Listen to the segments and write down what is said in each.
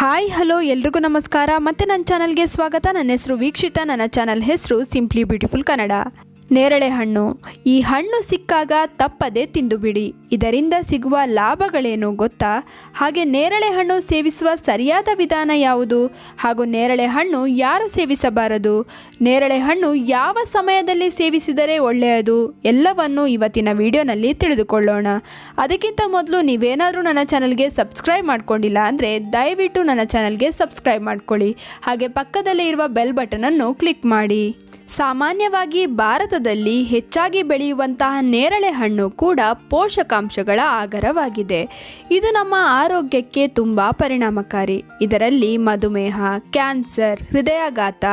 Hi, hello, ಎಲ್ರಿಗೂ ನಮಸ್ಕಾರ. ಮತ್ತೆ ನನ್ನ ಚಾನಲ್ಗೆ ಸ್ವಾಗತ. ನನ್ನ ಹೆಸರು ವೀಕ್ಷಿತ. ನನ್ನ ಚಾನಲ್ ಹೆಸರು ಸಿಂಪ್ಲಿ ಬ್ಯೂಟಿಫುಲ್ ಕನ್ನಡ ನೇರಳೆ ಹಣ್ಣು. ಈ ಹಣ್ಣು ಸಿಕ್ಕಾಗ ತಪ್ಪದೆ ತಿಂದುಬಿಡಿ. ಇದರಿಂದ ಸಿಗುವ ಲಾಭಗಳೇನು ಗೊತ್ತಾ? ಹಾಗೆ ನೇರಳೆ ಹಣ್ಣು ಸೇವಿಸುವ ಸರಿಯಾದ ವಿಧಾನ ಯಾವುದು? ಹಾಗೂ ನೇರಳೆ ಹಣ್ಣು ಯಾರು ಸೇವಿಸಬಾರದು? ನೇರಳೆ ಹಣ್ಣು ಯಾವ ಸಮಯದಲ್ಲಿ ಸೇವಿಸಿದರೆ ಒಳ್ಳೆಯದು? ಎಲ್ಲವನ್ನು ಇವತ್ತಿನ ವಿಡಿಯೋನಲ್ಲಿ ತಿಳಿದುಕೊಳ್ಳೋಣ. ಅದಕ್ಕಿಂತ ಮೊದಲು ನೀವೇನಾದರೂ ನನ್ನ ಚಾನಲ್ಗೆ ಸಬ್ಸ್ಕ್ರೈಬ್ ಮಾಡ್ಕೊಂಡಿಲ್ಲ ಅಂದರೆ ದಯವಿಟ್ಟು ನನ್ನ ಚಾನಲ್ಗೆ ಸಬ್ಸ್ಕ್ರೈಬ್ ಮಾಡ್ಕೊಳ್ಳಿ. ಹಾಗೆ ಪಕ್ಕದಲ್ಲೇ ಇರುವ ಬೆಲ್ ಬಟನನ್ನು ಕ್ಲಿಕ್ ಮಾಡಿ. ಸಾಮಾನ್ಯವಾಗಿ ಭಾರತದಲ್ಲಿ ಹೆಚ್ಚಾಗಿ ಬೆಳೆಯುವಂತಹ ನೇರಳೆ ಹಣ್ಣು ಕೂಡ ಪೋಷಕಾಂಶಗಳ ಆಗರವಾಗಿದೆ ಇದು ನಮ್ಮ ಆರೋಗ್ಯಕ್ಕೆ ತುಂಬ ಪರಿಣಾಮಕಾರಿ. ಇದರಲ್ಲಿ ಮಧುಮೇಹ, ಕ್ಯಾನ್ಸರ್, ಹೃದಯಾಘಾತ,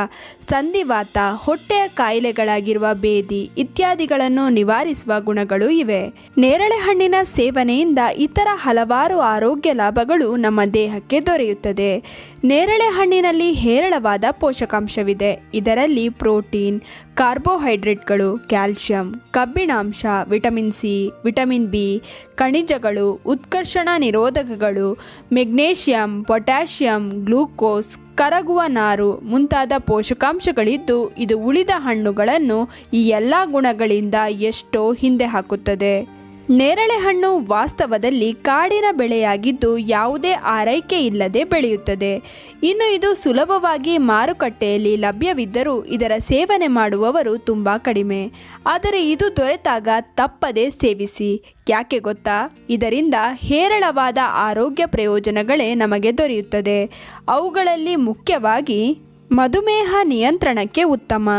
ಸಂಧಿವಾತ, ಹೊಟ್ಟೆಯ ಕಾಯಿಲೆಗಳಾಗಿರುವ ಬೇದಿ ಇತ್ಯಾದಿಗಳನ್ನು ನಿವಾರಿಸುವ ಗುಣಗಳು ಇವೆ. ನೇರಳೆ ಹಣ್ಣಿನ ಸೇವನೆಯಿಂದ ಇತರ ಹಲವಾರು ಆರೋಗ್ಯ ಲಾಭಗಳು ನಮ್ಮ ದೇಹಕ್ಕೆ ದೊರೆಯುತ್ತದೆ. ನೇರಳೆ ಹಣ್ಣಿನಲ್ಲಿ ಹೇರಳವಾದ ಪೋಷಕಾಂಶವಿದೆ. ಇದರಲ್ಲಿ ಪ್ರೋಟೀನ್ ಕಾರ್ಬೋಹೈಡ್ರೇಟ್ಗಳು, ಕ್ಯಾಲ್ಶಿಯಂ, ಕಬ್ಬಿಣಾಂಶ, ವಿಟಮಿನ್ ಸಿ, ವಿಟಮಿನ್ ಬಿ, ಖನಿಜಗಳು, ಉತ್ಕರ್ಷಣ ನಿರೋಧಕಗಳು, ಮೆಗ್ನೇಷಿಯಂ, ಪೊಟ್ಯಾಷಿಯಂ, ಗ್ಲೂಕೋಸ್, ಕರಗುವ ನಾರು ಮುಂತಾದ ಪೋಷಕಾಂಶಗಳಿದ್ದು ಇದು ಉಳಿದ ಹಣ್ಣುಗಳನ್ನು ಈ ಎಲ್ಲ ಗುಣಗಳಿಂದ ಎಷ್ಟೋ ಹಿಂದೆ ಹಾಕುತ್ತದೆ. ನೇರಳೆ ಹಣ್ಣು ವಾಸ್ತವದಲ್ಲಿ ಕಾಡಿನ ಬೆಳೆಯಾಗಿದ್ದು ಯಾವುದೇ ಆರೈಕೆ ಇಲ್ಲದೆ ಬೆಳೆಯುತ್ತದೆ. ಇನ್ನು ಇದು ಸುಲಭವಾಗಿ ಮಾರುಕಟ್ಟೆಯಲ್ಲಿ ಲಭ್ಯವಿದ್ದರೂ ಇದರ ಸೇವನೆ ಮಾಡುವವರು ತುಂಬ ಕಡಿಮೆ. ಆದರೆ ಇದು ದೊರೆತಾಗ ತಪ್ಪದೆ ಸೇವಿಸಿ. ಯಾಕೆ ಗೊತ್ತಾ? ಇದರಿಂದ ಹೇರಳವಾದ ಆರೋಗ್ಯ ಪ್ರಯೋಜನಗಳೇ ನಮಗೆ ದೊರೆಯುತ್ತದೆ. ಅವುಗಳಲ್ಲಿ ಮುಖ್ಯವಾಗಿ ಮಧುಮೇಹ ನಿಯಂತ್ರಣಕ್ಕೆ ಉತ್ತಮ.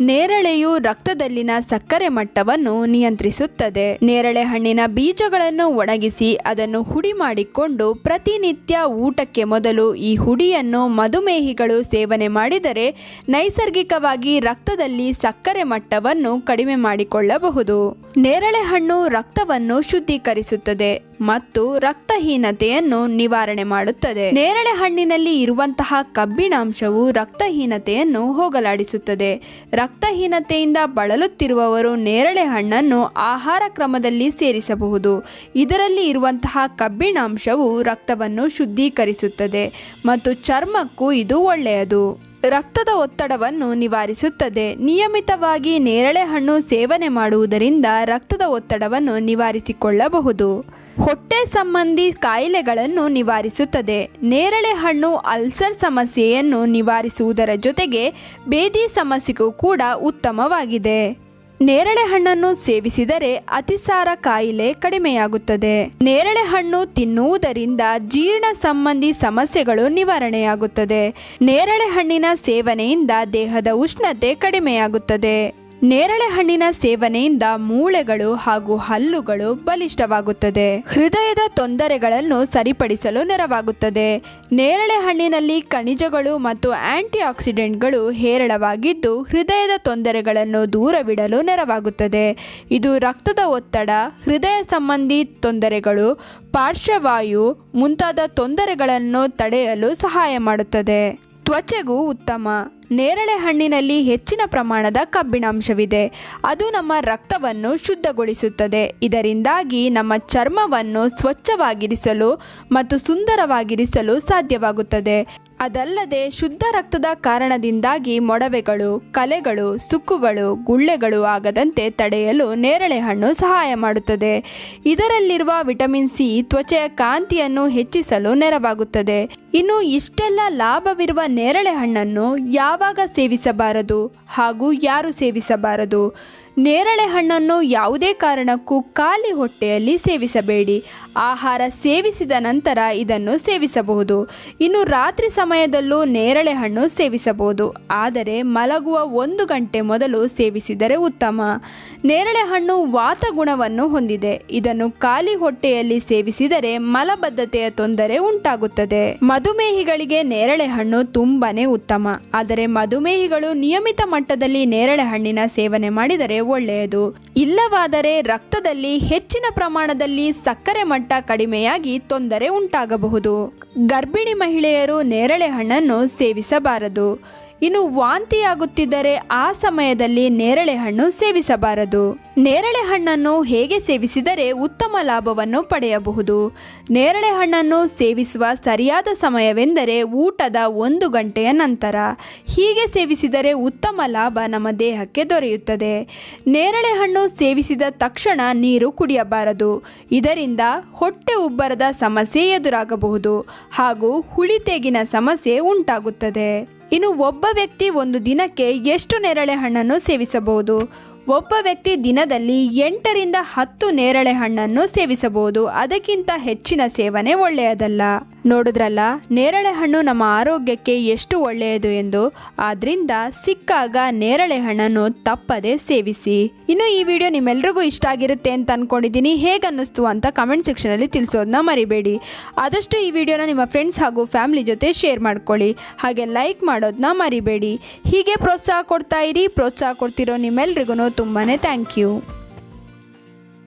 ನೇರಳೆಯು ರಕ್ತದಲ್ಲಿನ ಸಕ್ಕರೆ ಮಟ್ಟವನ್ನು ನಿಯಂತ್ರಿಸುತ್ತದೆ. ನೇರಳೆ ಹಣ್ಣಿನ ಬೀಜಗಳನ್ನು ಒಣಗಿಸಿ ಅದನ್ನು ಹುಡಿ ಮಾಡಿಕೊಂಡು ಪ್ರತಿನಿತ್ಯ ಊಟಕ್ಕೆ ಮೊದಲು ಈ ಹುಡಿಯನ್ನು ಮಧುಮೇಹಿಗಳು ಸೇವನೆ ಮಾಡಿದರೆ ನೈಸರ್ಗಿಕವಾಗಿ ರಕ್ತದಲ್ಲಿ ಸಕ್ಕರೆ ಮಟ್ಟವನ್ನು ಕಡಿಮೆ ಮಾಡಿಕೊಳ್ಳಬಹುದು. ನೇರಳೆ ಹಣ್ಣು ರಕ್ತವನ್ನು ಶುದ್ಧೀಕರಿಸುತ್ತದೆ ಮತ್ತು ರಕ್ತಹೀನತೆಯನ್ನು ನಿವಾರಣೆ ಮಾಡುತ್ತದೆ. ನೇರಳೆ ಹಣ್ಣಿನಲ್ಲಿ ಇರುವಂತಹ ಕಬ್ಬಿಣಾಂಶವು ರಕ್ತಹೀನತೆಯನ್ನು ಹೋಗಲಾಡಿಸುತ್ತದೆ. ರಕ್ತಹೀನತೆಯಿಂದ ಬಳಲುತ್ತಿರುವವರು ನೇರಳೆ ಹಣ್ಣನ್ನು ಆಹಾರ ಕ್ರಮದಲ್ಲಿ ಸೇರಿಸಬಹುದು. ಇದರಲ್ಲಿ ಇರುವಂತಹ ಕಬ್ಬಿಣಾಂಶವು ರಕ್ತವನ್ನು ಶುದ್ಧೀಕರಿಸುತ್ತದೆ ಮತ್ತು ಚರ್ಮಕ್ಕೂ ಇದು ಒಳ್ಳೆಯದು. ರಕ್ತದ ಒತ್ತಡವನ್ನು ನಿವಾರಿಸುತ್ತದೆ. ನಿಯಮಿತವಾಗಿ ನೇರಳೆ ಹಣ್ಣು ಸೇವನೆ ಮಾಡುವುದರಿಂದ ರಕ್ತದ ಒತ್ತಡವನ್ನು ನಿವಾರಿಸಿಕೊಳ್ಳಬಹುದು. ಹೊಟ್ಟೆ ಸಂಬಂಧಿ ಕಾಯಿಲೆಗಳನ್ನು ನಿವಾರಿಸುತ್ತದೆ. ನೇರಳೆ ಹಣ್ಣು ಅಲ್ಸರ್ ಸಮಸ್ಯೆಯನ್ನು ನಿವಾರಿಸುವುದರ ಜೊತೆಗೆ ಬೇದಿ ಸಮಸ್ಯೆಗೂ ಕೂಡ ಉತ್ತಮವಾಗಿದೆ. ನೇರಳೆ ಹಣ್ಣನ್ನು ಸೇವಿಸಿದರೆ ಅತಿಸಾರ ಕಾಯಿಲೆ ಕಡಿಮೆಯಾಗುತ್ತದೆ. ನೇರಳೆ ಹಣ್ಣು ತಿನ್ನುವುದರಿಂದ ಜೀರ್ಣ ಸಂಬಂಧಿ ಸಮಸ್ಯೆಗಳು ನಿವಾರಣೆಯಾಗುತ್ತದೆ. ನೇರಳೆ ಹಣ್ಣಿನ ಸೇವನೆಯಿಂದ ದೇಹದ ಉಷ್ಣತೆ ಕಡಿಮೆಯಾಗುತ್ತದೆ. ನೇರಳೆ ಹಣ್ಣಿನ ಸೇವನೆಯಿಂದ ಮೂಳೆಗಳು ಹಾಗೂ ಹಲ್ಲುಗಳು ಬಲಿಷ್ಠವಾಗುತ್ತದೆ. ಹೃದಯದ ತೊಂದರೆಗಳನ್ನು ಸರಿಪಡಿಸಲು ನೆರವಾಗುತ್ತದೆ. ನೇರಳೆ ಹಣ್ಣಿನಲ್ಲಿ ಖನಿಜಗಳು ಮತ್ತು ಆಂಟಿ ಆಕ್ಸಿಡೆಂಟ್ಗಳು ಹೇರಳವಾಗಿದ್ದು, ಹೃದಯದ ತೊಂದರೆಗಳನ್ನು ದೂರವಿಡಲು ನೆರವಾಗುತ್ತದೆ. ಇದು ರಕ್ತದ ಒತ್ತಡ, ಹೃದಯ ಸಂಬಂಧಿ ತೊಂದರೆಗಳು, ಪಾರ್ಶ್ವವಾಯು ಮುಂತಾದ ತೊಂದರೆಗಳನ್ನು ತಡೆಯಲು ಸಹಾಯ ಮಾಡುತ್ತದೆ. ತ್ವಚೆಗೂ ಉತ್ತಮ. ನೇರಳೆ ಹಣ್ಣಿನಲ್ಲಿ ಹೆಚ್ಚಿನ ಪ್ರಮಾಣದ ಕಬ್ಬಿಣಾಂಶವಿದೆ. ಅದು ನಮ್ಮ ರಕ್ತವನ್ನು ಶುದ್ಧಗೊಳಿಸುತ್ತದೆ. ಇದರಿಂದಾಗಿ ನಮ್ಮ ಚರ್ಮವನ್ನು ಸ್ವಚ್ಛವಾಗಿರಿಸಲು ಮತ್ತು ಸುಂದರವಾಗಿರಿಸಲು ಸಾಧ್ಯವಾಗುತ್ತದೆ. ಅದಲ್ಲದೆ ಶುದ್ಧ ರಕ್ತದ ಕಾರಣದಿಂದಾಗಿ ಮೊಡವೆಗಳು, ಕಲೆಗಳು, ಸುಕ್ಕುಗಳು, ಗುಳ್ಳೆಗಳು ಆಗದಂತೆ ತಡೆಯಲು ನೇರಳೆ ಹಣ್ಣು ಸಹಾಯ ಮಾಡುತ್ತದೆ. ಇದರಲ್ಲಿರುವ ವಿಟಮಿನ್ ಸಿ ತ್ವಚೆಯ ಕಾಂತಿಯನ್ನು ಹೆಚ್ಚಿಸಲು ನೆರವಾಗುತ್ತದೆ. ಇನ್ನು ಇಷ್ಟೆಲ್ಲ ಲಾಭವಿರುವ ನೇರಳೆ ಹಣ್ಣನ್ನು ಯಾವಾಗ ಸೇವಿಸಬಾರದು ಹಾಗೂ ಯಾರು ಸೇವಿಸಬಾರದು? ನೇರಳೆ ಹಣ್ಣನ್ನು ಯಾವುದೇ ಕಾರಣಕ್ಕೂ ಖಾಲಿ ಹೊಟ್ಟೆಯಲ್ಲಿ ಸೇವಿಸಬೇಡಿ. ಆಹಾರ ಸೇವಿಸಿದ ನಂತರ ಇದನ್ನು ಸೇವಿಸಬಹುದು. ಇನ್ನು ರಾತ್ರಿ ಸಮಯದಲ್ಲೂ ನೇರಳೆ ಹಣ್ಣು ಸೇವಿಸಬಹುದು. ಆದರೆ ಮಲಗುವ ಒಂದು ಗಂಟೆ ಮೊದಲು ಸೇವಿಸಿದರೆ ಉತ್ತಮ. ನೇರಳೆ ಹಣ್ಣು ವಾತ ಗುಣವನ್ನು ಹೊಂದಿದೆ. ಇದನ್ನು ಖಾಲಿ ಹೊಟ್ಟೆಯಲ್ಲಿ ಸೇವಿಸಿದರೆ ಮಲಬದ್ಧತೆಯ ತೊಂದರೆ ಉಂಟಾಗುತ್ತದೆ. ಮಧುಮೇಹಿಗಳಿಗೆ ನೇರಳೆ ಹಣ್ಣು ತುಂಬಾನೇ ಉತ್ತಮ. ಆದರೆ ಮಧುಮೇಹಿಗಳು ನಿಯಮಿತ ಮಟ್ಟದಲ್ಲಿ ನೇರಳೆ ಹಣ್ಣಿನ ಸೇವನೆ ಮಾಡಿದರೆ ಒಳ್ಳೆಯದು. ಇಲ್ಲವಾದರೆ ರಕ್ತದಲ್ಲಿ ಹೆಚ್ಚಿನ ಪ್ರಮಾಣದಲ್ಲಿ ಸಕ್ಕರೆ ಮಟ್ಟ ಕಡಿಮೆಯಾಗಿ ತೊಂದರೆ ಉಂಟಾಗಬಹುದು. ಗರ್ಭಿಣಿ ಮಹಿಳೆಯರು ನೇರಳೆ ಹಣ್ಣನ್ನು ಸೇವಿಸಬಾರದು. ಇನ್ನು ವಾಂತಿಯಾಗುತ್ತಿದ್ದರೆ ಆ ಸಮಯದಲ್ಲಿ ನೇರಳೆ ಹಣ್ಣು ಸೇವಿಸಬಾರದು. ನೇರಳೆ ಹಣ್ಣನ್ನು ಹೇಗೆ ಸೇವಿಸಿದರೆ ಉತ್ತಮ ಲಾಭವನ್ನು ಪಡೆಯಬಹುದು? ನೇರಳೆ ಹಣ್ಣನ್ನು ಸೇವಿಸುವ ಸರಿಯಾದ ಸಮಯವೆಂದರೆ ಊಟದ ಒಂದು ಗಂಟೆಯ ನಂತರ. ಹೀಗೆ ಸೇವಿಸಿದರೆ ಉತ್ತಮ ಲಾಭ ನಮ್ಮ ದೇಹಕ್ಕೆ ದೊರೆಯುತ್ತದೆ. ನೇರಳೆ ಹಣ್ಣು ಸೇವಿಸಿದ ತಕ್ಷಣ ನೀರು ಕುಡಿಯಬಾರದು. ಇದರಿಂದ ಹೊಟ್ಟೆ ಉಬ್ಬರದ ಸಮಸ್ಯೆ ಎದುರಾಗಬಹುದು ಹಾಗೂ ಹುಳಿತೆಗಿನ ಸಮಸ್ಯೆ ಉಂಟಾಗುತ್ತದೆ. ಇನ್ನು ಒಬ್ಬ ವ್ಯಕ್ತಿ ಒಂದು ದಿನಕ್ಕೆ ಎಷ್ಟು ನೇರಳೆ ಹಣ್ಣನ್ನು ಸೇವಿಸಬಹುದು? ಒಬ್ಬ ವ್ಯಕ್ತಿ ದಿನದಲ್ಲಿ ಎಂಟರಿಂದ ಹತ್ತು ನೇರಳೆ ಹಣ್ಣನ್ನು ಸೇವಿಸಬಹುದು. ಅದಕ್ಕಿಂತ ಹೆಚ್ಚಿನ ಸೇವನೆ ಒಳ್ಳೆಯದಲ್ಲ. ನೋಡಿದ್ರಲ್ಲ, ನೇರಳೆ ಹಣ್ಣು ನಮ್ಮ ಆರೋಗ್ಯಕ್ಕೆ ಎಷ್ಟು ಒಳ್ಳೆಯದು ಎಂದು. ಆದ್ರಿಂದ ಸಿಕ್ಕಾಗ ನೇರಳೆ ಹಣ್ಣನ್ನು ತಪ್ಪದೆ ಸೇವಿಸಿ. ಇನ್ನು ಈ ವಿಡಿಯೋ ನಿಮ್ಮೆಲ್ರಿಗೂ ಇಷ್ಟ ಆಗಿರುತ್ತೆ ಅಂತ ಅನ್ಕೊಂಡಿದ್ದೀನಿ. ಹೇಗನ್ನಿಸ್ತು ಅಂತ ಕಮೆಂಟ್ ಸೆಕ್ಷನಲ್ಲಿ ತಿಳಿಸೋದನ್ನ ಮರಿಬೇಡಿ. ಆದಷ್ಟು ಈ ವಿಡಿಯೋನ ನಿಮ್ಮ ಫ್ರೆಂಡ್ಸ್ ಹಾಗೂ ಫ್ಯಾಮಿಲಿ ಜೊತೆ ಶೇರ್ ಮಾಡ್ಕೊಳ್ಳಿ. ಹಾಗೆ ಲೈಕ್ ಮಾಡೋದನ್ನ ಮರಿಬೇಡಿ. ಹೀಗೆ ಪ್ರೋತ್ಸಾಹ ಕೊಡ್ತಾ ಇರಿ. ಪ್ರೋತ್ಸಾಹ ಕೊಡ್ತಿರೋ ನಿಮ್ಮೆಲ್ರಿಗೂ ತುಂಬಾ ಥ್ಯಾಂಕ್ ಯು